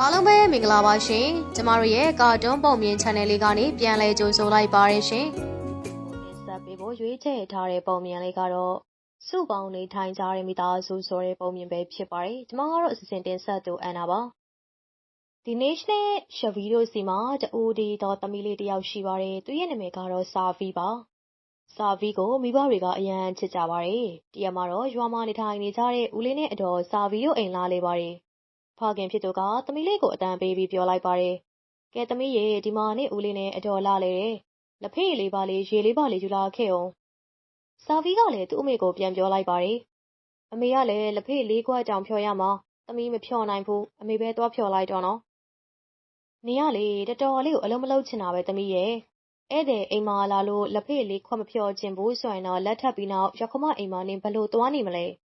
အားလုံးပဲမင်္ဂလာပါရှင်ကျမတို့ရဲ့ကာတွန်းပုံမြင် channel လေးကနေပြန်လည်ကြိုဆိုလိုက်ပါရရှင်ဆက်ပေးဖို့ရွေးချယ်ထားတဲ့ပုံမြင်လေးကတော့စုပေါင်းနေထိုင်ကြတဲ့မိသားစုဆိုတဲ့ပုံမြင်ပဲဖြစ်ပါတယ်ကျမကတော့အစီအစဉ်တင်ဆက်သူအန်နာပါဒီနေ့နဲ့ရှဗီတို့စီမှာတူဒီတော့သမီးလေးတယောက်ရှိပါတယ်သူရဲ့နာမည်ကတော့စာဗီပါစာဗီကိုမိဘတွေကအရန်ချစ်ကြပါတယ်တရက်မှာတော့ရွာမှာနေထိုင်နေကြတဲ့ဦးလေးနဲ့အတော်စာဗီတို့အိမ်လာလေပါတယ် ဖခင်ဖြစ်သူက သမီးလေးကိုအတန်ပေးပြီး ပြောလိုက်ပါတယ်။ကဲသမီးရေဒီမှာနေဦးလေးနဲ့အတော်လာလေတယ်။လက်ဖေးလေးပါလေး ရေလေးပါလေး ယူလာခဲ့အောင်။စာဗီကလည်း သူ့အမေကို ပြန်ပြောလိုက်ပါတယ်။အမေကလည်း လက်ဖေးလေးခွက်တောင်ဖြော်ရမှာ။သမီးမဖြော်နိုင်ဘူး။အမေပဲ သွားဖြော်လိုက်တော့နော်။နေရလေ တော်တော်လေးကို အလုံးမလုံးချင်တာပဲ သမီးရဲ့။ဧည့်သည်အိမ်မှာလာလို့ လက်ဖေးလေးခွက် မဖြော်ချင်ဘူးဆိုရင်တော့ လက်ထပ်ပြီးနောက်ရခမအိမ်မှာ နင်ဘလို့သွားနေမလဲ။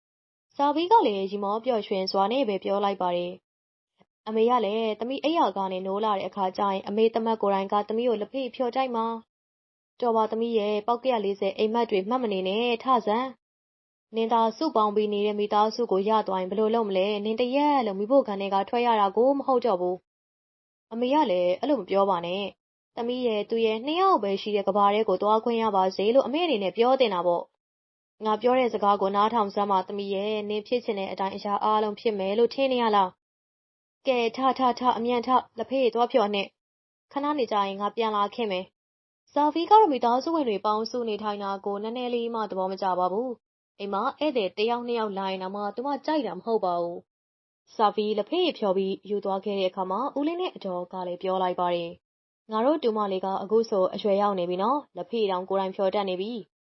စာဗီးကလည်းရီမောပျော်ရွှင်စွာနဲ့ပဲပြောလိုက်ပါတယ်။အမေကလည်းသမီးအိပ်ယာကနေနိုးလာတဲ့အခါကျရင်အမေသမက်ကိုယ်တိုင်ကသမီးကိုလက်ဖေးဖြော်တိုက်မှာ။တော်ပါသမီးရဲ့ပေါက်က140အိမ်မက်တွေမှတ်မနေနဲ့ထစမ်း။နင်သာစုပေါင်းပြီးနေတဲ့မိသားစုကိုရသွားရင်ဘယ်လိုလုပ်မလဲ။နင်တရက်လုံးမိဖို့ခံထဲကထွက်ရတာကိုမဟုတ်တော့ဘူး။အမေကလည်းအဲ့လိုမပြောပါနဲ့။သမီးရဲ့သူရဲ့နှစ်ယောက်ပဲရှိတဲ့ကဘာထဲကိုသွားခွင့်ရပါစေလို့အမေအနေနဲ့ပြောတင်တာပေါ့။ ငါပြောတဲ့စကားကို နားထောင်စမ်းပါ သမီးရဲ့ နင်ဖြစ်ချင်တဲ့အတိုင်း အရာအားလုံး ဖြစ်မယ်လို့ ထင်နေရလား။ကဲ ထ ထ ထ အမြန်ထ လက်ဖေးသွားဖြော်နဲ့ ခဏနေကြရင် ငါပြန်လာခဲ့မယ်။ဇာဗီကတော့ မိသားစုဝင်တွေ ပေါင်းစုနေထိုင်တာကို နည်းနည်းလေးမှ သဘောမကျပါဘူး။အိမ်မှာ ဧည့်သည်တယောက်နှစ်ယောက် လာရင်တော့မှ သူမကြိုက်တာ မဟုတ်ပါဘူး။ဇာဗီလက်ဖေးဖြော်ပြီး ယူသွားခဲ့တဲ့အခါမှာ ဦးလေးနဲ့အတော်ကလည်း ပြောလိုက်ပါတယ်။ငါတို့ တူမလေးက အခုဆို အရွယ်ရောက်နေပြီနော်။လက်ဖေးတောင် ကိုယ်တိုင်ဖြော်တတ်နေပြီ။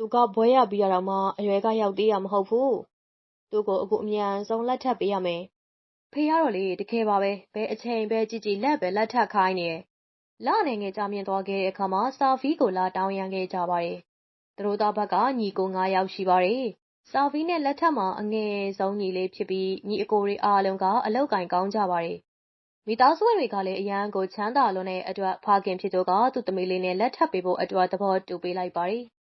သူကဘွဲရပြီးရတော့မှ အရွယ်ကရောက်သေးရမဟုတ်ဘူး။သူ့ကိုအခု အမြန်ဆုံး လက်ထပ်ပေးရမယ်။ဖေကတော့လေ တကယ်ပါပဲ ဘယ်အချိန်ပဲကြည်ကြည်လက်ပဲလက်ထပ်ခိုင်းနေတယ်။လအနေငယ်ကြာမြင့်သွားခဲ့တဲ့အခါမှာ စာဖီကို လာတောင်းရန်ခဲ့ကြပါတယ်။သူတို့သားဘက်က ညီကို9ယောက်ရှိပါတယ်။စာဖီနဲ့ လက်ထပ်မှာ အငယ်ဆုံးညီလေးဖြစ်ပြီး ညီအကိုတွေအားလုံးက အလောက်ကင်ကောင်းကြပါတယ်။မိသားစုဝင်တွေကလည်း အရန်ကို ချမ်းသာလွန်းတဲ့အတွက် ဖခင်ဖြစ်သူက သူ့သမီးလေးနဲ့ လက်ထပ်ပေးဖို့အတွက် သဘောတူပေးလိုက်ပါတယ်။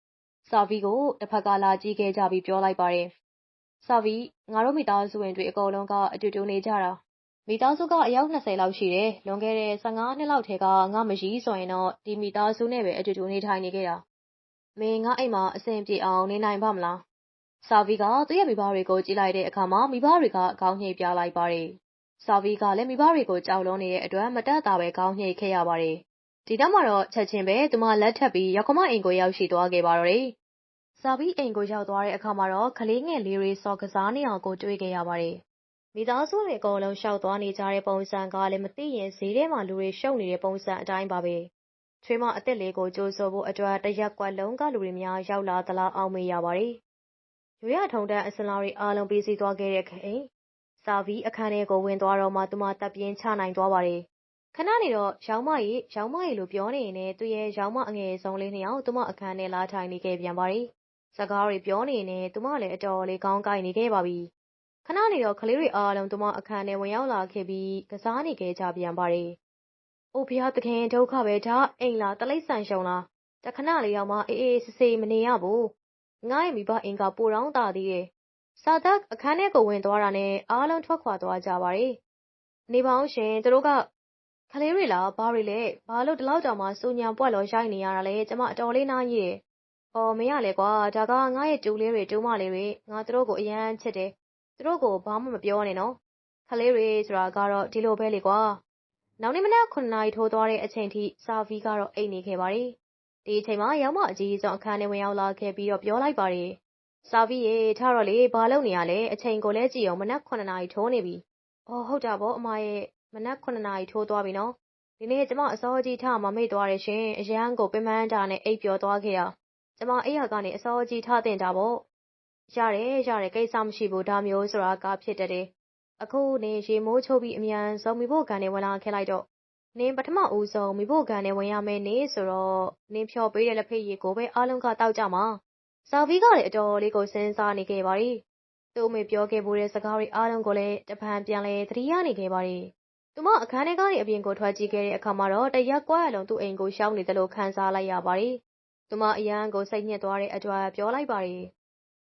စာဖီကိုတစ်ဖက်ကလာကြည့်ခဲ့ကြပြီးပြောလိုက်ပါတယ်။စာဖီငါတို့မိသားစုဝင်တွေအကုန်လုံးကအတူတူနေကြတာမိသားစုကအယောက်20လောက်ရှိတယ်။လွန်ခဲ့တဲ့15နှစ်လောက်ထဲကငါမရှိဆိုရင်တော့ဒီမိသားစုနဲ့ပဲအတူတူနေထိုင်နေခဲ့တာ။မင်းငါအိမ်မှာအဆင်ပြေအောင်နေနိုင်ပါမလား။စာဗီကသူ့ရဲ့မိဘတွေကိုကြည့်လိုက်တဲ့အခါမှာမိဘတွေကအကောင်းညှိပြလိုက်ပါတယ်။စာဗီကလည်းမိဘတွေကိုကြောက်လွန်းနေတဲ့အတွက်မတက်တာပဲကောင်းညှိခဲ့ရပါတယ်။ ဒီတော့မှတော့ ချက်ချင်းပဲ သူမလက်ထပ်ပြီးရောက်ခမအိမ်ကို ရောက်ရှိသွားခဲ့ပါတော့တယ်။စာဗီအိမ်ကိုရောက်သွားတဲ့အခါမှာတော့ ကလေးငယ်လေးတွေစော်ကစားနေအောင်ကို တွေ့ခဲ့ရပါတယ် မိသားစုတွေအကုန်လုံးရှောက်သွားနေကြတဲ့ ပုံစံကလည်း မသိရင် ဈေးထဲမှာ လူတွေရှုပ်နေတဲ့ ပုံစံအတိုင်းပါပဲ။ချွေးမအသက်လေးကို ကြိုဆိုဖို့အတွက် တရက်ကွက်လုံးက လူတွေများ ရောက်လာသလား အောက်မေ့ရပါတယ်။ရိုးရထုံတန်းအစင်လာတွေ အားလုံးပြီးစီးသွားခဲ့တဲ့ခိန်စာဗီအခန်းထဲကို ဝင်သွားတော့မှ သူမတပ်ပြင်းချနိုင်သွားပါတယ်။ ခဏနေတော့ရောင်မကြီးရောင်မကြီးလို့ ပြောနေရင်လည်းသူရဲ့ရောင်မအငယ်ဆုံးလေးနှစ်ယောက် သူမအခန်းထဲလာထိုင်နေခဲ့ပြန်ပါတယ်။စကားတွေပြောနေရင်သူမလည်း အတော်လေးကောင်းကိုက်နေခဲ့ပါပြီ။ခဏနေတော့ ကလေးတွေအားလုံး သူမအခန်းထဲ ဝင်ရောက်လာခဲ့ပြီး ကစားနေခဲ့ကြပြန်ပါတယ်။အို ဘုရားသခင် ဒုက္ခပဲဒါ အိမ်လားတလိမ့်ဆန်ရှုံလား တခဏလေးတော့မှ အေးအေးဆေးဆေး မနေရဘူး။ငါ့ရဲ့မိဘအိမ်က ပိုတောင်းတာသေးတယ်။စာသက်အခန်းထဲကို ဝင်သွားတာနဲ့ အားလုံးထွက်ခွာသွားကြပါတယ်။နေပါအောင်ရှင် သူတို့က ကလေးတွေလား ဘာတွေလဲ ဘာလို့ ဒီလောက်တောင်မှစူညံပွက်လို့ရိုက်နေရတာလဲ ကျမအတော်လေး နားကြီးတယ်။အော်မင်းရလေကွာ ဒါက ငါ့ရဲ့ တူလေးတွေ တူမလေးတွေ ငါတို့ကို အရန်ချစ်တယ် သူတို့ကို ဘာမှ မပြောနဲ့နော်။ကလေးတွေ ဆိုတာကတော့ ဒီလိုပဲလေကွာ။နောက်နေ့မနက် ၇ နာရီထိုးသွားတဲ့အချိန်ထိ ဆာဗီကတော့ အိပ်နေခဲ့ပါတယ်။ဒီအချိန်မှာ ယောက်မအကြီးဆုံး အခန်းထဲ ဝင်ရောက်လာခဲ့ပြီးတော့ ပြောလိုက်ပါတယ်။ဆာဗီရေ ထတော့လေ ဘာလုပ်နေရလဲ အချိန်ကိုလည်းကြည့်အောင်မနက်9နာရီထိုးနေပြီ။အော် ဟုတ်တာပေါ့ အမရဲ့ မနက်9နာရီထိုးသွားပြီနော်။ဒီနေ့ကျမအစောကြီးထမှမိတ်သွားတယ်ရှင်။အရန်ကိုပင်ပန်းတာနဲ့အိပ်ပျော်သွားခဲ့တာ။ကျမအိပ်ယာကနေအစောကြီးထတင်တာပေါ့ရတယ်ရတယ်ကိစ္စမရှိဘူးဒါမျိုးဆိုတာကဖြစ်တတ်တယ်။အခုနင်ရေမိုးချိုးပြီးအမြန်ဆုံးမိဖို့ကန်ထဲဝင်လာခဲ့လိုက်တော့နင်ပထမဦးဆုံးမိဖို့ကန်ထဲဝင်ရမယ့်နေ့ဆိုတော့နင်ဖျော်ပေးတဲ့လက်ဖက်ရည်ကိုပဲအားလုံးကတောက်ကြမှာ။ဇာဗီကလည်းအတော်လေးကိုစဉ်းစားနေခဲ့ပါပြီ။သူ့အမေပြောခဲ့ဖူးတဲ့စကားတွေအားလုံးကိုလည်းတဖန်ပြန်လည်သတိရနေခဲ့ပါတယ်။ သူမအခန်းထဲကနေအပြင်ကိုထွက်ကြည့်ခဲ့တဲ့အခါမှာတော့တရပ်ကွက်အလုံးသူ့အိမ်ကိုရှောင်နေသလိုခံစားလိုက်ရပါတယ်။သူမအရန်ကိုစိတ်ညစ်သွားတဲ့အတွက်ပြောလိုက်ပါတယ်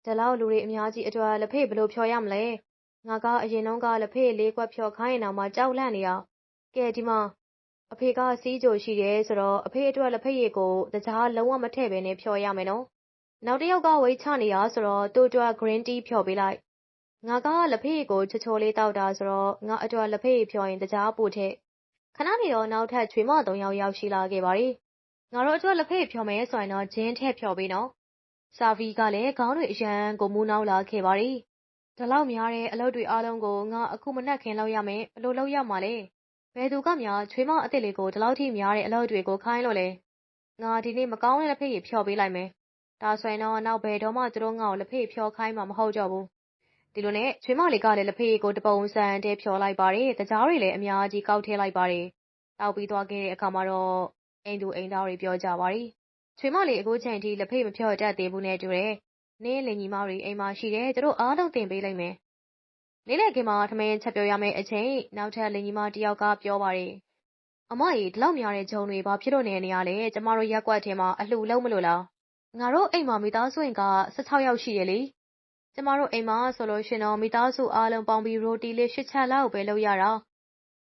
ဒီလောက်လူတွေအများကြီးအတွက်လက်ဖေးဘယ်လိုဖြော်ရမလဲငါကအရင်တုန်းကလက်ဖေးလေးကွက်ဖြော်ခိုင်းရင်တော့မှကြောက်လန့်နေတာကဲဒီမှာအဖေကစီးကြိုရှိတယ်ဆိုတော့အဖေအတွက်လက်ဖေးရည်ကိုတကြားလုံးဝမထည့်ဘဲနဲ့ဖြော်ရမယ်နော်နောက်တစ်ယောက်ကဝိတ်ချနေတာဆိုတော့သူ့အတွက် green tea ဖြော်ပေးလိုက် ငါကလက်ဖေးရည်ကို ချောချောလေးတောက်တာဆိုတော့ ငါအတွက် လက်ဖေးရည်ဖြော်ရင်တကြားပို့ထည့် ခဏနေတော့ နောက်ထပ် ချွေမသုံးယောက် ရောက်ရှိလာခဲ့ပါရီငါတို့အတွက် လက်ဖေးဖြော်မယ်ဆိုရင်တော့ ဂျင်းထည့်ဖြော်ပေးနော်။စာဗီကလည်း ခေါင်းတွေအရန်ကို မူးနှောက်လာခဲ့ပါရီ။ဒီလောက်များတဲ့ အလုပ်တွေအားလုံးကို ငါ အခုမနှက်ခင်လုပ်ရမယ်ဘလို့လုပ်ရမှာလဲ။ဘယ်သူကများ ချွေးမအစ်စ်လေးကို ဒီလောက်ထိများတဲ့ အလုပ်တွေကို ခိုင်းလို့လဲ။ငါ ဒီနေ့ မကောင်းတဲ့ လက်ဖေးကြီးဖြော်ပေးလိုက်မယ်။ဒါဆိုရင်တော့ နောက် ဘယ်တော့မှ သူတို့ငါ့ကို လက်ဖေးဖြော်ခိုင်းမှာ မဟုတ်တော့ဘူး။ ဒီလိုနဲ့ ချွေးမလေးကလည်း လက်ဖေးကို တပုံစံတည်းဖြော်လိုက်ပါတယ်။တကြားတွေလည်း အများကြီး ကောက်ထဲလိုက်ပါတယ်။တောက်ပြီးသွားခဲ့တဲ့အခါမှာတော့ အိမ်သူအိမ်သားတွေ ပြောကြပါရီချွေမလေး အခုချိန်ထိ လက်ဖေးမဖြော့တတ်သေးဘူးနဲ့တူတယ်။နင်းလင်ညီမတွေ အိမ်မှာရှိတယ် သူတို့အားလုံးတင်ပေးလိုက်မယ်။လေးလေခင်မှာ ထမင်းချက်ပြောရမယ့်အချိန် နောက်ထပ် လင်ညီမတယောက်က ပြောပါရီအမကြီးဒီလောက်များတဲ့ ဂျုံတွေ ဘာဖြစ်လို့နေနေရလဲ ကျမတို့ရက်ကွက်ထဲမှာ အလှလုံးမလို့လား ငါတို့အိမ်မှာ မိသားစုဝင်က16ယောက်ရှိရလေ ကျမတို့အိမ်မှာဆိုလို့ရှင်တော့ မိသားစုအားလုံးပေါင်းပြီး ရိုတီလေး ၈ ချက်လောက်ပဲ လုပ်ရတာ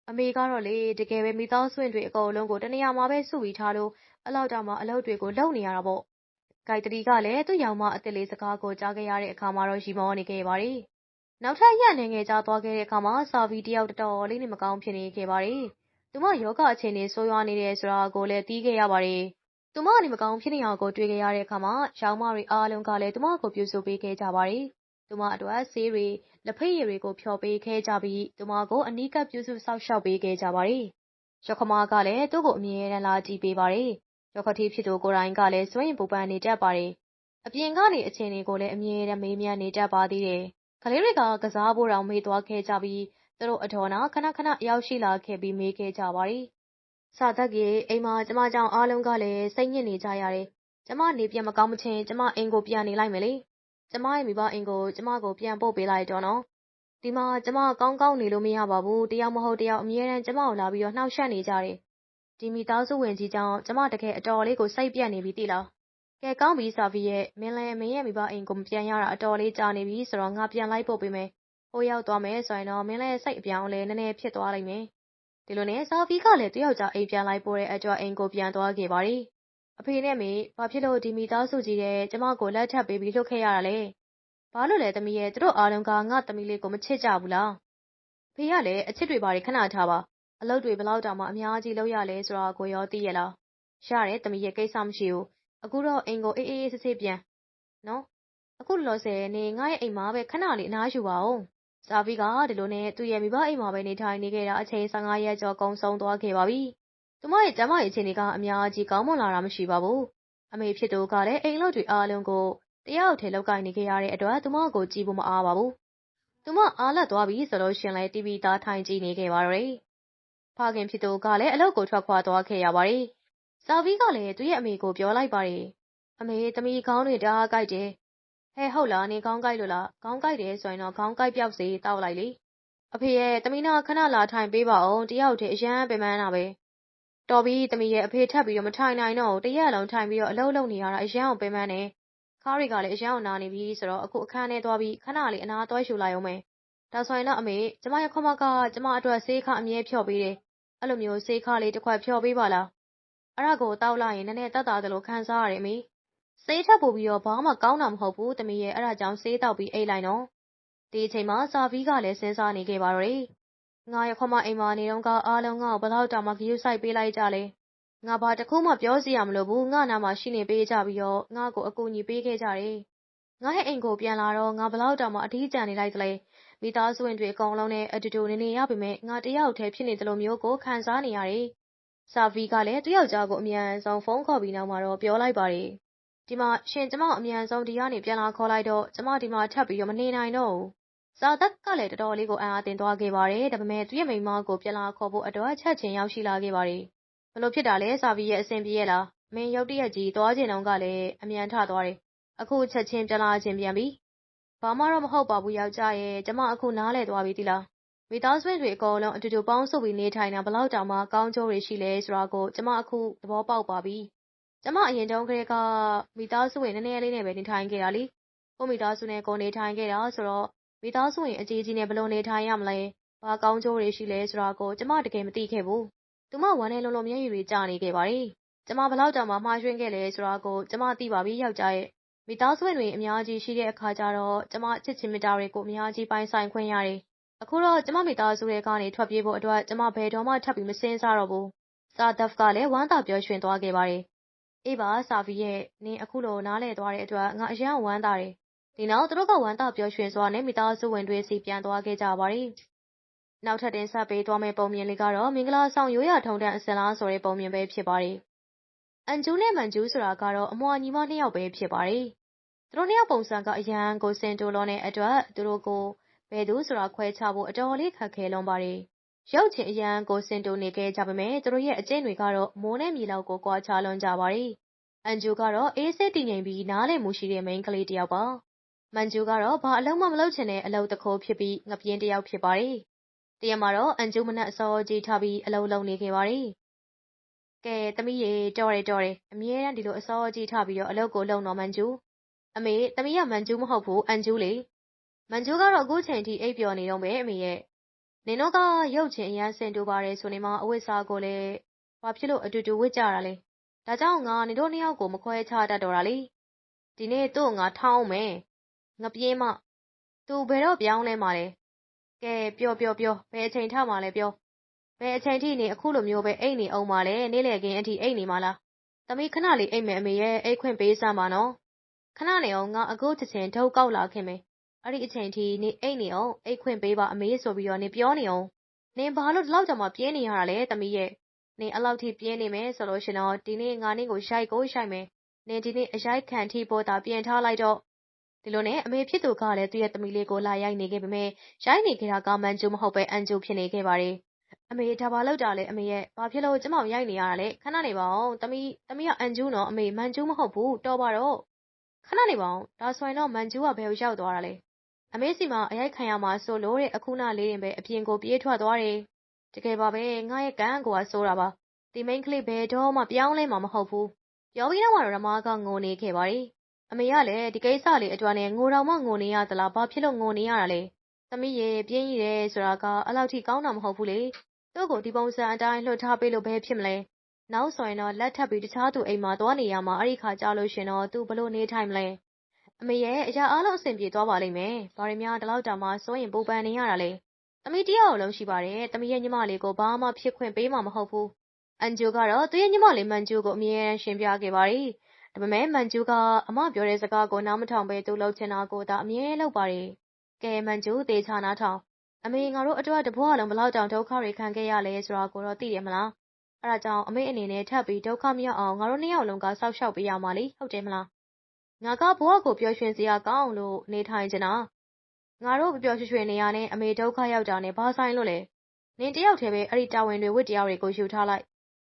အမေကတော့လေ တကယ်ပဲ မိသားစုဝင်တွေအကုန်လုံးကို တနေရာမှာပဲ စုပြီးထားလို့အလောက်တောင်မှ အလုပ်တွေကို လုပ်နေရတာပေါ့။ဂိုက်တရီကလည်း သူ့ယောင်မအစ်စ်လေး စကားကိုကြားခဲ့ရတဲ့အခါမှာတော့ရီမောနေခဲ့ပါတယ်။နောက်ထပ် ရက်နေငယ်ကြားသွားခဲ့တဲ့အခါမှာစာဗီတယောက် တော်တော်လေး နေမကောင်းဖြစ်နေခဲ့ပါတယ်။သူမယောဂအခြေအနေ ဆိုးရွားနေတယ်ဆိုတာကိုလည်း သိခဲ့ရပါတယ်။သူမနေမကောင်းဖြစ်နေတာကို တွေ့ခဲ့ရတဲ့အခါမှာရောင်မတွေအားလုံးကလည်း သူမကို ပြုစုပေးခဲ့ကြပါတယ်။ သူမအတွက် ဆေးတွေ လက်ဖိတ်ရည်တွေကို ဖျော်ပေးခဲ့ကြပြီး သူမကို အနီးကပ် ပြုစုစောင့်ရှောက်ပေးခဲ့ကြပါတယ်။ရခမကလည်း သူ့ကို အမြဲတမ်း လာကြည့်ပေးပါတယ်။ရခတိဖြစ်သူကိုယ်တိုင်ကလည်းစွန့်ရင်ပူပန်နေတတ်ပါတယ်။အပြင်ကနေ အခြေအနေကိုလည်း အမြဲတမ်း မေးမြန်းနေတတ်ပါသေးတယ်။ကလေးတွေက ကစားဖို့တောင် မေ့သွားခဲ့ကြပြီး သူတို့အတော်နာခဏခဏ ရောက်ရှိလာခဲ့ပြီး မေးခဲ့ကြပါတယ်။စာသက်ကြီးအိမ်မှာ ကျမကြောင့် အားလုံးကလည်း စိတ်ညစ်နေကြရတယ်။ကျမ နေပြန်မကောင်းမချင်း ကျမ အိမ်ကို ပြန်နေလိုက်မယ်လေ။ ကျမရဲ့မိဘအိမ်ကိုကျမကိုပြန်ပို့ပေးလိုက်တော့နော်။ဒီမှာကျမကောင်းကောင်းနေလို့မရပါဘူး။တယောက်မဟုတ်တယောက်အမြဲတမ်းကျမကိုလာပြီးတော့နှောက်ယှက်နေကြတယ်။ဒီမိသားစုဝင်ကြီးကြောင့်ကျမတကယ်အတော်လေးကိုစိတ်ပြတ်နေပြီသိလား။ကဲကောင်းပြီစာဗီရဲ့မင်းလည်းမင်းရဲ့မိဘအိမ်ကိုမပြန်ရတာအတော်လေးကြာနေပြီဆိုတော့ငါပြန်လိုက်ပို့ပေးမယ်။ဟိုရောက်သွားမယ်ဆိုရင်တော့မင်းလည်းစိတ်အပြောင်းအလဲနည်းနည်းဖြစ်သွားလိမ့်မယ်။ဒီလိုနဲ့စာဗီကလည်းတယောက်ကြာအိမ်ပြန်လိုက်ပို့တဲ့အတွက်အိမ်ကိုပြန်သွားခဲ့ပါရီ။ အဖေနဲ့ မေဘာဖြစ်လို့ ဒီမိသားစုကြီးတဲ့ကျမကို လက်ထပ်ပေးပြီးလှုပ်ခဲ့ရတာလဲ။ဘာလို့လဲ သမီးရဲ့ သူတို့အားလုံးက ငါသမီးလေးကို မချစ်ကြဘူးလား။ဖေကလည်း အချစ်တွေဘာတွေ ခဏထားပါ။အလုပ်တွေဘလောက်တောင်မှအများကြီးလုပ်ရလဲဆိုတာကိုရော သိရလား။ရတယ်သမီးရဲ့ ကိစ္စမရှိဘူး။အခုတော့ အိမ်ကို အေးအေးဆေးဆေးပြန်။နော်။အခုလောလောဆယ် နေငါရဲ့အိမ်မှာပဲ ခဏလေး အနားယူပါဦး။စာဗီကဒီလိုနဲ့ သူ့ရဲ့မိဘအိမ်မှာပဲ နေထိုင်နေခဲ့တာ အချိန်15ရက်ကျော် ကုန်ဆုံးသွားခဲ့ပါပြီ။ သူမရဲ့ကျမရဲ့အခြေအနေကအများကြီးကောင်းမွန်လာတာမရှိပါဘူး။အမေဖြစ်သူကလည်းအိမ်လုပ်တွေအားလုံးကိုတယောက်ထဲလောက်ကင်နေခဲ့ရတဲ့အတွက်သူမကိုကြည့်ဖို့မအားပါဘူး။သူမအားလက်သွားပြီဆိုလို့ရှင်လဲ TV သားထိုင်ကြည့်နေခဲ့ပါတော့တယ်။ဖခင်ဖြစ်သူကလည်းအလုပ်ကိုထွက်ခွာသွားခဲ့ရပါတယ်။စာဗီကလည်းသူ့ရဲ့အမေကိုပြောလိုက်ပါတယ်။အမေသမီးခေါင်းတွေတအားကြိုက်တယ်။ဟဲဟုတ်လားနေခေါင်းကြိုက်လို့လားခေါင်းကြိုက်တယ်ဆိုရင်တော့ခေါင်းကြိုက်ပြောက်စေတောက်လိုက်လေ။အဖေရဲ့သမီးနာခဏလာထိုင်ပေးပါအောင်တယောက်တည်းအရန်ပင်ပန်းတာပဲ။ တော်ပြီသမီးရဲ့အဖေထပ်ပြီးတော့မထိုင်နိုင်တော့တရက်လုံးထိုင်ပြီးတော့အလုပ်လုပ်နေရတာအရန်အောင်ပင်ပန်းနေခါးတွေကလည်းအရန်အောင်နာနေပြီဆိုတော့အခုအခန်းထဲသွားပြီးခဏလေးအနားသွားရှူလိုက်အောင်မယ်။ဒါဆိုရင်တော့အမေကျမရဲ့ခွန်မကကျမအတွက်ဆေးခါအမြဲဖြော့ပေးတယ်။အဲ့လိုမျိုးဆေးခါလေးတစ်ခွက်ဖြော့ပေးပါလား။အဲ့ဒါကိုတောက်လိုက်ရင်နည်းနည်းတက်တာသလိုခံစားရတယ်အမေ။ဆေးထပ်ပို့ပြီးတော့ဘာမှကောင်းတာမဟုတ်ဘူးသမီးရဲ့အဲ့ဒါကြောင့်ဆေးတောက်ပြီးအိတ်လိုက်နော်။ဒီအချိန်မှာစာဗီးကလည်းစဉ်းစားနေခဲ့ပါတော့တယ်။ ငါရဲ့ခွန်မအိမ်မှာနေတော့ကအားလုံးငါ့ကိုဘယ်တော့တောင်မှဂရုစိုက်ပေးလိုက်ကြလဲ။ငါဘာတခုမှပြောစီရမလို့ဘူးငါနာမှာရှိနေပေးကြပြီးတော့ငါ့ကိုအကူအညီပေးခဲ့ကြတယ်။ငါရဲ့အိမ်ကိုပြန်လာတော့ငါဘလောက်တောင်မှအထီးကျန်နေလိုက်သလဲ။မိသားစုဝင်တွေအကုန်လုံးနဲ့အတူတူနေနေရပေမဲ့ငါတယောက်တည်းဖြစ်နေသလိုမျိုးကိုခံစားနေရတယ်။စာဗီကလည်းတယောက်ကြားကိုအမြန်ဆုံးဖုန်းခေါ်ပြီးနောက်မှာတော့ပြောလိုက်ပါတယ်။ဒီမှာရှင်ကျမအမြန်ဆုံးဒီကနေပြန်လာခေါ်လိုက်တော့ကျမဒီမှာထပ်ပြီးတော့မနေနိုင်တော့ဘူး။ စာသက်ကလည်း တော်တော်လေးကို အံ့အားသင့်သွားခဲ့ပါတယ်။ဒါပေမဲ့ သူ့ရဲ့မိန်းမကို ပြန်လာခေါ်ဖို့အတွက် ချက်ချင်းရောက်ရှိလာခဲ့ပါတယ်။ဘလို့ဖြစ်တာလဲစာဗီရဲ့ အဆင်ပြေရဲ့လား။မင်း ရုတ်တရက်ကြီး သွားကျင်တော့ကလည်း အမြန်ထသွားတယ်။အခု ချက်ချင်း ပြန်လာခြင်းပြန်ပြီ။ဘာမှတော့ မဟုတ်ပါဘူးယောက်ျားရဲ့ကျမ အခု နားလဲသွားပြီတိလား။မိသားစုဝင်တွေ အကုန်လုံး အတူတူပေါင်းစုပြီး နေထိုင်တာဘလောက်တောင်မှ ကောင်းကျိုးတွေရှိလဲဆိုတာကို ကျမ အခု သဘောပေါက်ပါပြီ။ကျမ အရင်တုန်းကတည်းက မိသားစုဝင် နည်းနည်းလေးနဲ့ပဲ နေထိုင်ခဲ့တာလေ။ကိုမိသားစုနဲ့ ကိုနေထိုင်ခဲ့တာဆိုတော့ မိသားစုဝင်အကြီးကြီးနဲ့ ဘယ်လိုနေထိုင်ရမလဲ ဘာကောင်းကျိုးတွေရှိလဲဆိုတာကို ကျမ တကယ်မသိခဲ့ဘူး သူမ ဝမ်းနဲ့လုံးလုံးမျက်ရည်တွေကျနေခဲ့ပါတယ် ကျမဘလောက်တောင်မှ မှားယွင်းခဲ့လဲဆိုတာကို ကျမ သိပါပြီ ယောက်ျားရဲ့ မိသားစုဝင်တွေ အများကြီးရှိတဲ့အခါကျတော့ ကျမ ချစ်ချင်းမေတ္တာတွေကို အများကြီး ပိုင်ဆိုင်ခွင့်ရတယ် အခုတော့ ကျမ မိသားစုတွေကနေ ထွက်ပြေးဖို့အတွက် ကျမ ဘယ်တော့မှ ထပ်ပြီး မစင်းစားတော့ဘူးစာဒဖ်ကလည်း ဝမ်းသာပျော်ရွှင်သွားခဲ့ပါတယ် အေးပါစာဖီရဲ့ နင် အခုလို နားလဲသွားတဲ့အတွက် ငါအယံဝမ်းသာတယ် ဒီနောက် သူတို့က ဝမ်းသာပျော်ရွှင်စွာနဲ့ မိသားစုဝင်တွေစီပြန်သွားခဲ့ကြပါတယ် နောက်ထပ် တင်ဆက်ပေးသွားမယ့် ပုံမြင်လေးကတော့ မင်္ဂလာဆောင် ရိုးရာထုံတန်း အစင်လားဆိုတဲ့ ပုံမြင်ပဲ ဖြစ်ပါတယ် အန်ဂျူးနဲ့ မန်ဂျူးဆိုတာကတော့ အမွှာညီမနှစ်ယောက်ပဲ ဖြစ်ပါတယ် သူတို့နှစ်ယောက်ပုံစံက အရန်ကိုစင်တိုလွန်တဲ့အတွက် သူတို့ကို ဘယ်သူဆိုတာ ခွဲခြားဖို့ အတော်လေး ခက်ခဲလွန်ပါတယ် ရုပ်ချင်အရန်ကိုစင်တိုနေခဲ့ကြပါမယ်သူတို့ရဲ့ အကျင့်တွေကတော့ မိုးနဲ့မြေလောက်ကို ကွာခြားလွန်ကြပါတယ် အန်ဂျူကတော့ အေးဆေးတည်ငြိမ်ပြီး နားလည်မှုရှိတဲ့ မိန်းကလေးတစ်ယောက်ပါ မန်ဂျူကတော့ဘာအလုံးမှမလုပ်ချင်တဲ့အလုပ်တခိုးဖြစ်ပြီးငပြင်းတစ်ယောက်ဖြစ်ပါတယ်တရက်မှာတော့အန်ဂျူမနက်အစောကြီးထားပြီးအလုပ်လုပ်နေခဲ့ပါတယ်ကဲသမီးရေတော်တယ်တော်တယ်အမြဲတမ်းဒီလိုအစောကြီးထားပြီးတော့အလုပ်ကိုလုပ်တော့မန်ဂျူအမေသမီးကမန်ဂျူးမဟုတ်ဘူးအန်ဂျူးလေမန်ဂျူးကတော့အခုချိန်ထိအိပ်ပျော်နေတော့ပဲအမေရဲ့နင်တို့ကရုပ်ချင်အရန်စင်တူပါတယ်ဆိုနေမှအဝတ်စားကိုလည်းဘာဖြစ်လို့အတူတူဝတ်ကြတာလဲဒါကြောင့်ငါနင်တို့နှစ်ယောက်ကိုမခွဲခြားတတ်တော့တာလေဒီနေ့သူ့ငါထောင်းမယ် ငပြေးမ သူဘယ်တော့ပြောင်းလဲမှာလဲ ကဲ ပြောပြောပြော ဘယ်အချိန်ထမှာလဲပြော ဘယ်အချိန်ထိနေအခုလိုမျိုးပဲ အိတ်နေအောင်ပါလဲ နေ့လည်ခင်းအထိ အိတ်နေမှာလား သမီး ခဏလေးအိတ်မယ် အမေရဲ့ အိတ်ခွင့်ပေးစမ်းပါနော် ခဏနေအောင်ငါ အခုချက်ချင်းထုတ်ကောက်လာခင်မယ်အဲ့ဒီအချိန်ထိနေအိတ်နေအောင်အိတ်ခွင့်ပေးပါ အမေဆိုပြီးတော့နေပြောနေအောင်နင်ဘာလို့ ဒီလောက်ကြာမှ ပြင်းနေရတာလဲ သမီးရဲ့ နင် အဲ့လောက်ထိ ပြင်းနေမယ်ဆိုလို့ရှင်တော့ ဒီနေ့ ငါနင့်ကို ရိုက်ကို ရိုက်မယ် နင် ဒီနေ့ အရိုက်ခံထိပေါ်တာပြင်ထားလိုက်တော့ ဒီလိုနဲ့ အမေဖြစ်သူကလည်း သူ့ရဲ့သမီးလေးကို လာရိုက်နေခဲ့ပေမဲ့ရိုက်နေခဲ့တာက မန်ဂျူမဟုတ်ပဲအန်ဂျူဖြစ်နေခဲ့ပါတယ် အမေ ဒါဘာလောက်တာလဲ အမေရဲ့ ဘာဖြစ်လို့ ကျမရိုက်နေရတာလဲ ခဏနေပါအောင်သမီးသမီးက အန်ဂျူနော် အမေ မန်ဂျူမဟုတ်ဘူး တော်ပါတော့ ခဏနေပါအောင်ဒါဆိုရင်တော့ မန်ဂျူးက ဘယ်ကို ရောက်သွားတာလဲ အမေစီမှာ အရိုက်ခံရမှာဆိုလို့တဲ့ အခုနလေးတင်ပဲ အပြင်ကို ပြေးထွက်သွားတယ် တကယ်ပါပဲ ငါရဲ့ ကံကိုက ဆိုးတာပါ ဒီမိန်းကလေး ဘယ်တော့မှ ပြောင်းလဲမှာ မဟုတ်ဘူး ပြောပြီးတော့ရမက ငိုနေခဲ့ပါတယ် အမေကလည်း ဒီကိစ္စလေးအတွက်နဲ့ ငိုတော်မှ ငိုနေရသလား ဘာဖြစ်လို့ ငိုနေရတာလဲ သမီးရေ ပြင်းရည်တယ်ဆိုတာကအလောက်ထိ ကောင်းတာ မဟုတ်ဘူးလေ သူ့ကို ဒီပုံစံအတိုင်းလှုပ်ထားပေးလို့ ဘယ်ဖြစ်မလဲ နောက်ဆိုရင်တော့လက်ထပ်ပြီး တခြားသူအိမ်မှာ သွားနေရမှာ အဲ့ဒီခါကြလို့ရှင်တော့ သူဘလို့နေထိုင်မလဲ အမေရဲ့ အရာအားလုံး အဆင်ပြေသွားပါလိမ့်မယ် ဘာရများ ဒီလောက်တောင်မှ စိုးရင်ပူပန်နေရတာလေသမီးတယောက်လုံး ရှိပါတယ် သမီးရဲ့ ညီမလေးကို ဘာမှ ဖြစ်ခွင့်ပေးမှာ မဟုတ်ဘူး အန်ဂျူကတော့ သူ့ရဲ့ ညီမလေး မန်ဂျူကို အမြဲတမ်း ရှင်းပြခဲ့ပါတယ် ဒါပေမဲ့မန်ဂျူကအမပြောတဲ့စကားကိုနားမထောင်ပဲသူလှုပ်ချင်တာကိုသာအမြဲလုပ်ပါတယ်ကဲမန်ဂျူတေချာနာထောင်အမေငါတို့အတွက်တဘွားလုံးဘလောက်တောင်ဒုက္ခတွေခံခဲ့ရလဲဆိုတာကိုတော့သိတယ်မလားအဲ့ဒါကြောင့်အမေအနေနဲ့ထပ်ပြီးဒုက္ခမရောက်အောင်ငါတို့နှစ်ယောက်လုံးကစောက်ရှောက်ပေးရမှာလေဟုတ်တယ်မလားငါကဘဝကိုပျော်ရွှင်စရာကောင်းလို့နေထိုင်ချင်တာငါတို့ပျော်ရွှင်ရွှင်နေရနဲ့အမေဒုက္ခရောက်တာနဲ့ဘာဆိုင်လို့လဲနင်တယောက်တည်းပဲအဲ့ဒီတာဝန်တွေဝတ်တရားတွေကိုယူထားလိုက်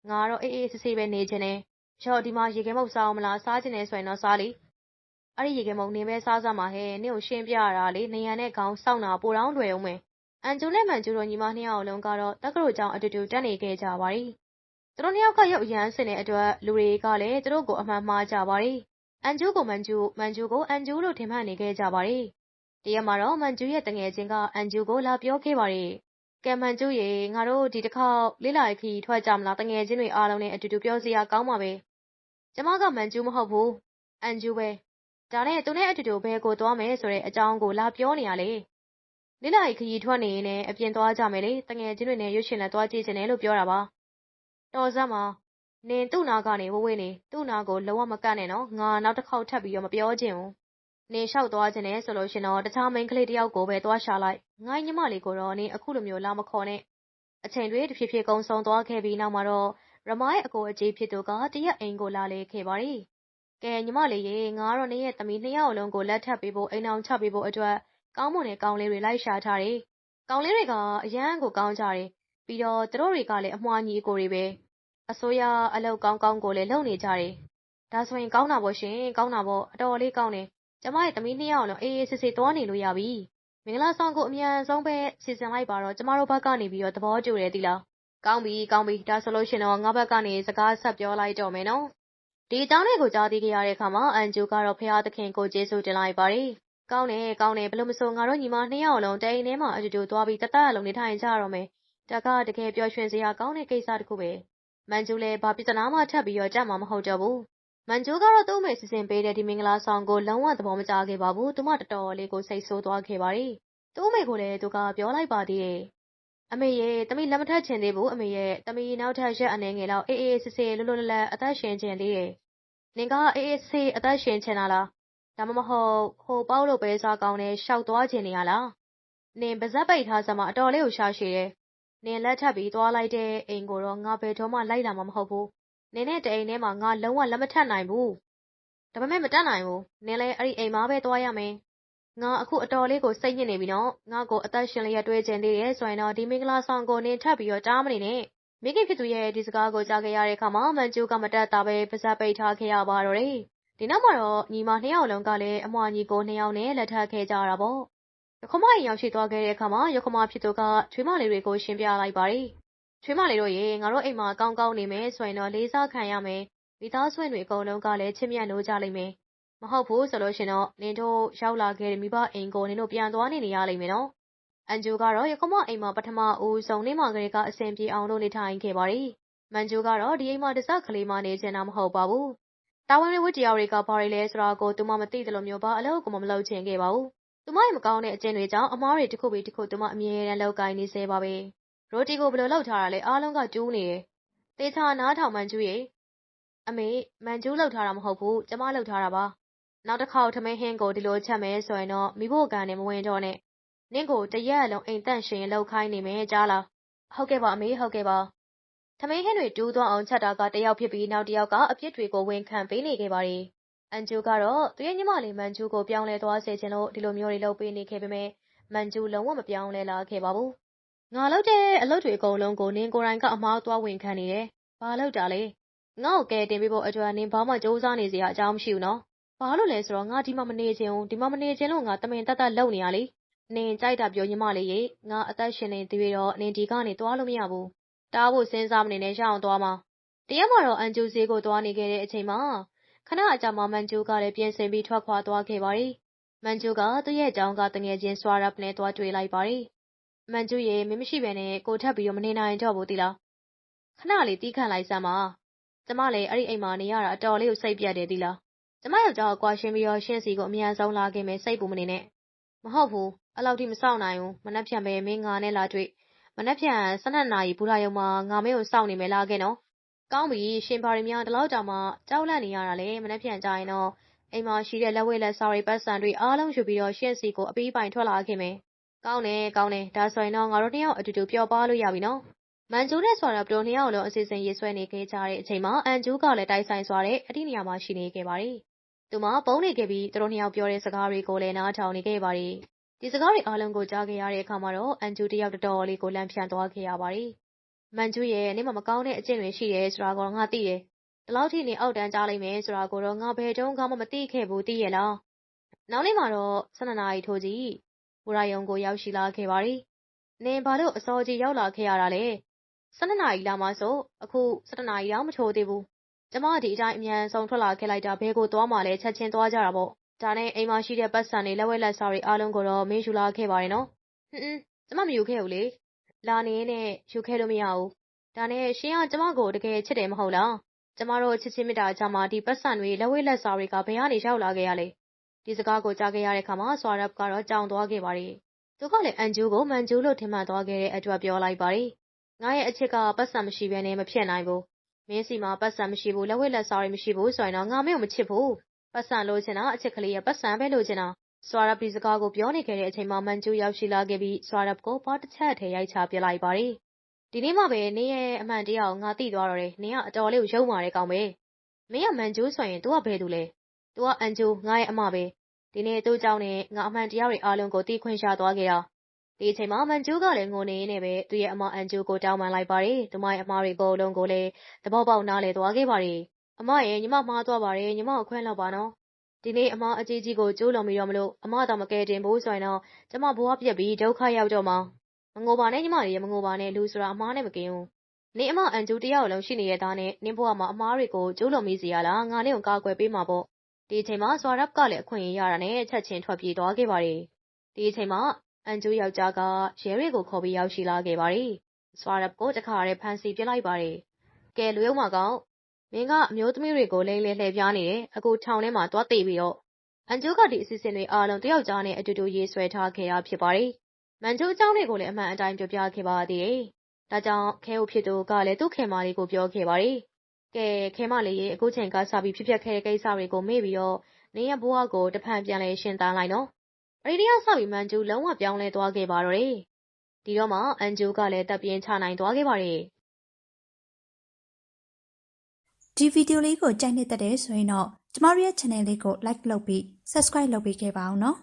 ငါတော့အေးအေးဆေးဆေးပဲနေချင်တယ် ရော့ဒီမှာရေခဲမုတ်စားအောင်မလားစားချင်တယ်ဆိုရင်တော့စားလိအဲ့ဒီရေခဲမုတ်နေပဲစားစမ်းပါဟဲ့နင့်ကိုရှင်းပြရတာလေနေရနဲ့ခေါင်းစောင့်တာပိုတောင်းလွယ်အောင်မယ်အန်ဂျူနဲ့မန်ဂျူတို့ညီမနှစ်ယောက်လုံးကတော့တက္ကသိုလ်ကျောင်းအတူတူတက်နေခဲ့ကြပါရီသူတို့နှစ်ယောက်ကရုပ်အရန်စင်တဲ့အတွက်လူတွေကလည်းသူတို့ကိုအမှန်မှားကြပါရီအန်ဂျူကိုမန်ဂျူမန်ဂျူကိုအန်ဂျူလို့ထင်မှတ်နေခဲ့ကြပါရီတရက်မှာတော့မန်ဂျူရဲ့တငယ်ချင်းကအန်ဂျူကိုလာပြောခဲ့ပါရီကဲမန်ဂျူရေငါတို့ဒီတစ်ခေါက်လေးလာခီထွက်ကြမလားတငယ်ချင်းတွေအားလုံးနဲ့အတူတူပြောစရာကောင်းပါပဲ ကျမကမန်ဂျူမဟုတ်ဘူးအန်ဂျူပဲဒါနဲ့သူနဲ့အတူတူဘယ်ကိုသွားမယ်ဆိုတဲ့အကြောင်းကိုလာပြောနေရလေလေးလာခီထွက်နေရင်လည်းအပြင်သွားကြမယ်လေတငယ်ချင်းတွေနဲ့ရွှေရှင်လည်းသွားကြည့်ချင်တယ်လို့ပြောတာပါတော်စမ်းပါနင်သူ့နာကနေဝဝေးနေသူ့နာကိုလုံးဝမကန့်နဲ့နော်ငါနောက်တစ်ခေါက်ထပ်ပြီးတော့မပြောချင်ဘူးနေလျှောက်သွားခြင်းနဲ့ဆိုလို့ရှင်တော့တခြားမိန်းကလေးတယောက်ကိုပဲသွားရှာလိုက်ငိုင်းညီမလေးကိုတော့နေအခုလိုမျိုးလာမခေါ်နဲ့အချိန်တွေတဖြည်းဖြည်းကုံဆုံးသွားခဲ့ပြီးနောက်မှာတော့ ရမိုင်းအကိုအကြီးဖြစ်သူက တရက်အိမ်ကိုလာလေခဲ့ပါရီကဲ ညီမလေးရေ ငါတော့နေရဲ့သမီး နှစ်ယောက်လုံးကို လက်ထပ်ပေးဖို့ အိမ်အောင်ချပေးဖို့အတွက် ကောင်းမွန်တဲ့ ကောင်းလေးတွေ လိုက်ရှာထားတယ် ကောင်းလေးတွေက အရန်ကို ကောင်းကြတယ် ပြီးတော့ သူတို့တွေကလည်း အမွှာညီအကိုတွေပဲ အစိုးရအလုပ်ကောင်းကောင်းကိုလည်း လုပ်နေကြတယ် ဒါဆိုရင် ကောင်းတာပေါ့ရှင် ကောင်းတာပေါ့ အတော်လေးကောင်းတယ် ကျမရဲ့သမီးနှစ်ယောက်လုံး အေးအေးဆေးဆေး သွားနေလို့ရပြီ မင်္ဂလာဆောင်ကို အမြန်ဆုံးပဲ စီစဉ်လိုက်ပါတော့ ကျမတို့ဘက်ကနေပြီးတော့ သဘောတူတယ်သီလား ကောင်းပြီကောင်းပြီဒါဆိုလို့ရှင်တော့ငါဘက်ကနေစကားဆက်ပြောလိုက်တော့မယ်နော်ဒီအကြောင်းလေးကိုကြားသိခဲ့ရတဲ့အခါမှာအန်ဂျူကတော့ဖះသခင်ကိုကျေးဇူးတင်လိုက်ပါတယ်ကောင်းတယ်ကောင်းတယ်ဘလို့မဆိုငါတို့ညီမနှစ်ယောက်လုံးတိန်ထဲမှာအတူတူသွားပြီးတသက်အလုံးနေထိုင်ကြရတော့မယ်။ဒါကတကယ်ပျော်ရွှင်စရာကောင်းတဲ့ကိစ္စတစ်ခုပဲ။မန်ကျူလည်းဘာပြဿနာမှထပ်ပြီးတော့ကြမှာမဟုတ်တော့ဘူး။မန်ကျူကတော့သူ့မိစီစဉ်ပေးတဲ့ဒီမင်္ဂလာဆောင်ကိုလုံးဝသဘောမကျခဲ့ပါဘူး။သူမတော်တော်လေးကိုစိတ်ဆိုးသွားခဲ့ပါတယ်။သူ့မိကိုလည်းသူကပြောလိုက်ပါသေးတယ်။ အမေရဲ့တမီလက်မထက်ချင်သေးဘူးအမေရဲ့တမီနောက်ထပ်ရက်အနေငယ်လောက်အေးအေးဆေးဆေးလွတ်လွတ်လပ်လပ်အသက်ရှင်ချင်သေးတယ်။နင်ကအေးအေးဆေးအသက်ရှင်ချင်တာလားဒါမှမဟုတ်ဟိုပေါက်လို့ပဲစားကောင်းနဲ့ရှောက်သွားခြင်းနေရလားနင်ပါဇက်ပိတ်ထားစမ်းမအတော်လေးကိုရှာရှည်တယ်နင်လက်ထပ်ပြီးသွားလိုက်တဲ့အိမ်ကိုတော့ငါဘယ်တော့မှလိုက်လာမှာမဟုတ်ဘူးနင်နဲ့တအိမ်ထဲမှာငါလုံးဝလက်မထပ်နိုင်ဘူးဒါပေမဲ့မတက်နိုင်ဘူးနင်လည်းအဲ့ဒီအိမ်မှာပဲသွားရမယ် ငါအခုအတော်လေးကို စိတ်ညစ်နေပြီနော်ငါကိုအသက်ရှင်လျက်တွေးကျင်သေးတယ်ဆိုရင်တော့ဒီမင်္ဂလာဆောင်ကိုနင်ထပ်ပြီးတော့တားမနေနဲ့မိခင်ဖြစ်သူရဲ့ဒီစကားကိုကြားခဲ့ရတဲ့အခါမှာမန်ကျူးကမတက်တာပဲပါဇက်ပိတ်ထားခဲ့ရပါတော့တယ်ဒီနောက်မှာတော့ညီမနှစ်ယောက်လုံးကလည်းအမွှာညီကိုနှစ်ယောက်နဲ့လက်ထပ်ခဲ့ကြတာပေါ့ရခမရင်ရောက်ရှိသွားခဲ့တဲ့အခါမှာရခမဖြစ်သူကချွေးမလေးတွေကိုရှင်းပြလိုက်ပါတယ်ချွေးမလေးတို့ရေငါတို့အိမ်မှာကောင်းကောင်းနေမယ်ဆိုရင်တော့လေးစားခံရမယ်မိသားစုတွေအကုန်လုံးကလည်းချစ်မြတ်လို့ကြလိမ့်မယ် မဟုတ်ဘူးဆိုလို့ရှင်တော့နင်တို့ရောက်လာခဲ့တဲ့မိဘအိမ်ကိုနင်တို့ပြန်သွားနေနေရလိမ့်မယ်နော်အန်ဂျူကတော့ရခမအိမ်မှာပထမဦးဆုံးနေမှာကလေးကအဆင်ပြေအောင်လို့နေထိုင်ခဲ့ပါတယ်မန်ဂျူကတော့ဒီအိမ်မှာတစက်ကလေးမှနေချင်တာမဟုတ်ပါဘူးတာဝန်တွေဝတ်တရားတွေကဘာတွေလဲဆိုတာကိုသူမမသိတယ်လို့မျိုးပါအလုပ်ကိုမမလုပ်ချင်ခဲ့ပါဘူး။သူမရဲ့မကောင်းတဲ့အကျင့်တွေကြောင့်အမားတွေတစ်ခုပြီးတစ်ခုသူမအမြဲတမ်းလောက်ကိုင်းနေစေပါပဲ။ရိုတီကိုဘယ်လိုလုပ်ထားတာလဲအားလုံးကကျူးနေတယ်။တေချာနားထောင်မှန်ကျူးရေအမေမန်ကျူးလောက်ထားတာမဟုတ်ဘူးကျမလောက်ထားတာပါ။ နောက်တစ်ခေါက်ထမင်းဟင်းကိုဒီလိုချက်မယ်ဆိုရင်တော့မိဖို့ကန်နဲ့မဝင်တော့နဲ့။နင့်ကိုတရက်လုံးအိမ်တန့်ရှင်လောက်ခိုင်းနေမယ်ကြားလား။ဟုတ်ကဲ့ပါအမေဟုတ်ကဲ့ပါထမင်းဟင်းတွေတူးသွားအောင်ချက်တာကတယောက်ဖြစ်ပြီးနောက်တယောက်ကအပြစ်တွေကိုဝန်ခံပေးနေခဲ့ပါတယ်။အန်ဂျူကတော့သူရဲ့ညီမလေးမန်ဂျူကိုပြောင်းလဲသွားစေချင်လို့ဒီလိုမျိုးတွေလုပ်ပေးနေခဲ့ပေမဲ့မန်ဂျူလုံးဝမပြောင်းလဲလာခဲ့ပါဘူး။ငါလုပ်တဲ့အလုပ်တွေအကုန်လုံးကိုနင်းကိုယ်တိုင်ကအမားသွားဝန်ခံနေတယ်။ဘာလုပ်တာလဲ။ငါ့ကိုကဲတင်ပေးဖို့အတွက်နင်းဘာမှစူးစမ်းနေစရာအကြောင်းမရှိဘူးနော်။ ဘာလို့လဲဆိုတော့ ငါဒီမှာမနေချင်ဘူး ဒီမှာမနေချင်လို့ ငါတမင်တက်တက်လုပ်နေရလေ။နင်ကြိုက်တာပြော ညီမလေးရေ ငါအသက်ရှင်နေသေးတော့ နင်ဒီကနေ သွားလို့မရဘူး တားဖို့စဉ်းစားမနေနဲ့ ရအောင်သွားမှာတရက်မှာတော့ အန်ဂျူဈေးကိုသွားနေခဲ့တဲ့အချိန်မှာ ခဏအကြာမှာ မန်ဂျူကလည်း ပြင်ဆင်ပြီး ထွက်ခွာသွားခဲ့ပါတယ် မန်ဂျူက သူ့ရဲ့အကြောင်းကတငယ်ချင်း ဆွာရပ်နဲ့ သွားတွေ့လိုက်ပါတယ် မန်ဂျူရေ မင်းမရှိဘဲနဲ့ ကိုထပ်ပြီးတော့ မနေနိုင်တော့ဘူးတိလား ခဏလေးတီးခန့်လိုက်စမ်းပါ ကျမလည်း အဲ့ဒီအိမ်မှာ နေရတာ အတော်လေးကို စိတ်ပြတ်တယ်တိလား ကျမယောက်ျားကိုကွာရှင်းပြီးတော့ရှင်းစီကိုအမြန်ဆုံးလာခဲ့မယ်စိတ်ပူမနေနဲ့မဟုတ်ဘူးအဲ့လောက်ထိမစောင့်နိုင်ဘူးမနှက်ဖြန်ပဲမင်းငါနဲ့လာတွေ့မနက်ဖြန်၁၂နာရီဘူရာရုံမှာငါမင်းကိုစောင့်နေမယ်လားခဲ့နော်။ကောင်းပြီရှင်ဘာတွေများဒီလောက်တောင်မှကြောက်လန့်နေရတာလဲမနက်ဖြန်ကြရင်တော့အိမ်မှာရှိတဲ့လက်ဝဲလက်စားတွေပတ်စံတွေအားလုံးယူပြီးတော့ရှင့်စီကိုအပီးပိုင်ထွက်လာခဲ့မယ်။ကောင်းတယ်ကောင်းတယ်ဒါဆိုရင်တော့ငါတို့နှစ်ယောက်အတူတူပျော်ပါလို့ရပြီနော်။ မန်ဂျူးနဲ့ ဆွာရပတို နှစ်ယောက်လုံး အစီအစဉ်ရေးဆွဲနေခဲ့ကြတဲ့အချိန်မှာ အန်ဂျူးကလည်း တိုက်ဆိုင်စွာတဲ့အတိနေရာမှာ ရှိနေခဲ့ပါတယ်။သူမ ပုံနေခဲ့ပြီး သူတို့နှစ်ယောက်ပြောတဲ့ စကားတွေကိုလည်း နားထောင်နေခဲ့ပါတယ် ဒီစကားတွေအားလုံးကို ကြားခဲ့ရတဲ့အခါမှာတော့ အန်ဂျူတယောက် တော်တော်လေးကို လန့်ဖြန့်သွားခဲ့ရပါတယ်။မန်ဂျူရဲ့နေမှာ မကောင်းတဲ့အကျင့်တွေ ရှိတယ်ဆိုတာကိုငါသိတယ်။ဒီလောက်ထိနေအောက်တန်းကြားလိုက်မယ်ဆိုတာကိုတော့ ငါ ဘယ်တုန်းကမှ မသိခဲ့ဘူး သိရဲ့လား။နောက်နေ့မှာတော့ ၁၂ နာရီထိုးကြီး ဘူရာယုံကို ရောက်ရှိလာခဲ့ပါတယ်။နင် ဘာလို့ အစောကြီး ရောက်လာခဲ့ရတာလဲ။ ၁၂နာရီလာမှဆိုအခု၁၁နာရီတောင်မထိုးသေးဘူး။ကျမ ဒီအတိုင်း အမြန်ဆုံး ထွက်လာခဲ့လိုက်တာ ဘယ်ကိုသွားမှလဲ ချက်ချင်းသွားကြတာပေါ့ ဒါနဲ့ အိမ်မှာရှိတဲ့ပတ်စံတွေ လက်ဝဲလက်စားတွေ အားလုံးကိုတော့ မင်းယူလာခဲ့ပါတယ်နော်။ဟွန်း ကျမ မယူခဲ့ဘူးလေ။လာနေနဲ့ ယူခဲ့လို့ မရဘူး။ဒါနဲ့ ရှင်က ကျမကို တကယ်ချစ်တယ် မဟုတ်လား။ကျမတို့ ချစ်ချင်းမေတ္တာကြားမှာ ဒီပတ်စံတွေ လက်ဝဲလက်စားတွေက ဘယ်ကနေ ရောက်လာခဲ့ရလဲ။ဒီစကားကို ကြားခဲ့ရတဲ့ခါမှာဆွာရပ်ကတော့ ကြောင်သွားခဲ့ပါတယ်။သူကလည်း အန်ဂျူကို မန်ဂျူလို့ ထင်မှတ်သွားခဲ့တဲ့အတွက် ပြောလိုက်ပါတယ်။ ငါရဲ့အချစ်ကပတ်စံမရှိဘဲနဲ့မဖြစ်နိုင်ဘူး။မင်းစီမှာပတ်စံမရှိဘူးလက်ဝဲလက်စားတွေမရှိဘူးဆိုရင်တော့ငါမင်းကိုမချစ်ဘူးပတ်စံလိုချင်တာအချစ်ကလေးရဲ့ပတ်စံပဲလိုချင်တာဆွာရပ်ဒီစကားကိုပြောနေခဲ့တဲ့အချိန်မှာမန်ကျူရောက်ရှိလာခဲ့ပြီးဆွာရပ်ကိုဘာတစ်ချက်ထဲရိုက်ချပြလိုက်ပါတယ်ဒီနေ့မှပဲနင်းရဲ့အမှန်တရားကိုငါသိသွားတော့တယ်နင်းကအတော်လေးကိုရုံမာတဲ့ကောင်ပဲမင်းကမန်ကျူဆိုရင် तू ကဘယ်သူလဲ तू ကအန်ကျူငါရဲ့အမပဲဒီနေ့သူ့ကြောင့်နဲ့ငါအမှန်တရားတွေအားလုံးကိုသိခွင့်ရသွားခဲ့တာ ဒီအချိန်မှာ မန်ကျူးကလည်း ငိုနေနေပဲ သူ့ရဲ့အမ အန်ကျူကို တောင်းပန်လိုက်ပါတယ်။သူမရဲ့ အမတွေကိုလုံးကိုလည်း သဘောပေါက် နားလည်သွားခဲ့ပါတယ် အမရဲ့ညီမမှားသွားပါတယ် ညီမကို ခွင့်လောက်ပါနော် ဒီနေ့ အမအကြီးကြီးကို ကျိုးလွန်ပြီးတော့မလို့ အမတော့မကယ်တင်ဘူးဆိုရင်တော့ ကျမ ဘဝပြက်ပြီး ဒုက္ခရောက်တော့မှာ မငိုပါနဲ့ ညီမတွေမငိုပါနဲ့ လူဆိုတာ အမားနဲ့ မကင်းဘူး နင်အမ အန်ဂျူတယောက်လုံး ရှိနေတဲ့သားနဲ့ နင်ဘဝမှာ အမားတွေကို ကျိုးလွန်မိစီရလား ငါနဲ့ကို ကာကွယ်ပေးမှာပေါ့ ဒီအချိန်မှာစွာရပ်ကလည်း အခွင့်အရေးရတာနဲ့ ချက်ချင်း ထွက်ပြေးသွားခဲ့ပါတယ် ဒီအချိန်မှာ အန်ဂျူယောက်ျားက ရဲတွေကိုခေါ်ပြီး ရောက်ရှိလာခဲ့ပါတယ်စွာရပ်ကို တခါတည်း ဖမ်းဆီးပြစ်လိုက်ပါတယ် ကဲ လူယုံမကောင် မင်းက အမျိုးသမီးတွေကို လိမ့်လေလှည့်ပြားနေတယ် အခု ထောင်ထဲမှာ သွားတေးပြီးတော့ အန်ဂျူကဒီအစီအစဉ်တွေအားလုံးတယောက်ကြားနဲ့အတူတူ ရေးဆွဲထားခဲ့ရဖြစ်ပါတယ် မန်ဂျူအကြောင်းတွေကိုလည်း အမှန်အတိုင်း ပြောပြခဲ့ပါသေးတယ် ဒါကြောင့် ခဲဦးဖြစ်သူကလည်း သူ့ခင်မလေးကို ပြောခဲ့ပါတယ် ကဲခဲမလေးရေ အခုချိန်ကစပြီး ဖြစ်ပျက်ခဲ့တဲ့ကိစ္စတွေကို မေ့ပြီးတော့နေရဘွားကို တဖန် ပြန်လဲရှင်းတန်းလိုက်နော် အဲ့ဒီတည်းကစပြီးမန်ဂျူလုံးဝပြောင်းလဲသွားခဲ့ပါတော့တယ်ဒီတော့မှအန်ဂျူကလည်းတပ်ပြင်းချနိုင်သွားခဲ့ပါတယ်ဒီဗီဒီယိုလေးကိုကြိုက်နေတဲ့တဲ့ဆိုရင်တော့ကျမတို့ရဲ့ channel လေးကို like လုပ်ပြီး subscribe လုပ်ပေးခဲ့ပါအောင်နော်